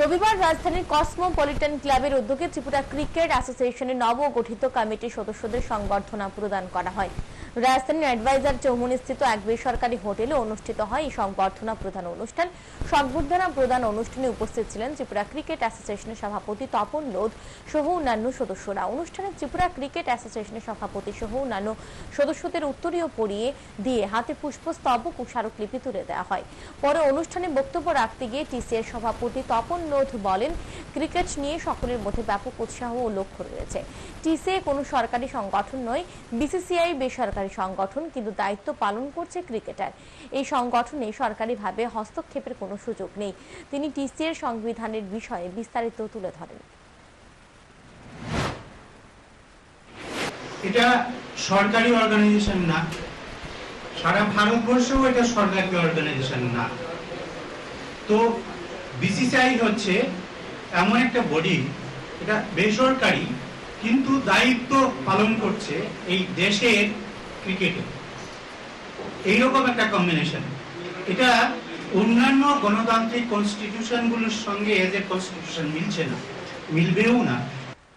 রবিবার রাজধানীর কসমোপলিটন ক্লাবের উদ্যোগে ত্রিপুরা ক্রিকেট অ্যাসোসিয়েশনের নবগঠিত কমিটির সদস্যদের সংবর্ধনা প্রদান করা হয়। রাজধানীর অ্যাডভাইজার চৌমুনি স্থিত এক বেসরকারি হোটেলে অনুষ্ঠিত হয় এই সংবর্ধনা প্রদান অনুষ্ঠান। সংবর্ধনা প্রদান অনুষ্ঠানে উপস্থিত ছিলেন ত্রিপুরা ক্রিকেট অ্যাসোসিয়েশনের সভাপতি তপন লোধ সহ অন্যান্য সদস্যরা। অনুষ্ঠানে ত্রিপুরা ক্রিকেট অ্যাসোসিয়েশনের সভাপতি সহ অন্যান্য সদস্যদের উত্তরীয় পরিয়ে দিয়ে হাতে পুষ্পস্তবক ও স্মারকলিপি তুলে দেওয়া হয়। পরে অনুষ্ঠানে বক্তব্য রাখতে গিয়ে টিসিএর সভাপতি তপন লোধ বলেন, ক্রিকেট নিয়ে সকলের মধ্যে ব্যাপক উৎসাহ ও লক্ষ্য রয়েছে। টিসিএ কোনো সরকারি সংগঠন নয়, বিসিসিআই বেসরকারি সংগঠন কিন্তু দায়িত্ব পালন করছে ক্রিকেটার। এই সংগঠনে সরকারিভাবে হস্তক্ষেপের কোনো সুযোগ নেই। তিনি টিসিএর সংবিধানের বিষয়ে বিস্তারিত তুলে ধরেন। এটা সরকারি অর্গানাইজেশন না। সারা ভারতবর্ষেও এটা সরকারি অর্গানাইজেশন না। তো বিসিসিআই হচ্ছে এমন একটা বডি এটা বেসরকারি, কিন্তু দায়িত্ব পালন করছে এই দেশের ক্রিকেটে এইরকম একটা কম্বিনেশন এটা অন্যান্য গণতান্ত্রিক কনস্টিটিউশনগুলোর সঙ্গে এদের কনস্টিটিউশন মিলছে না, মিলবেও না।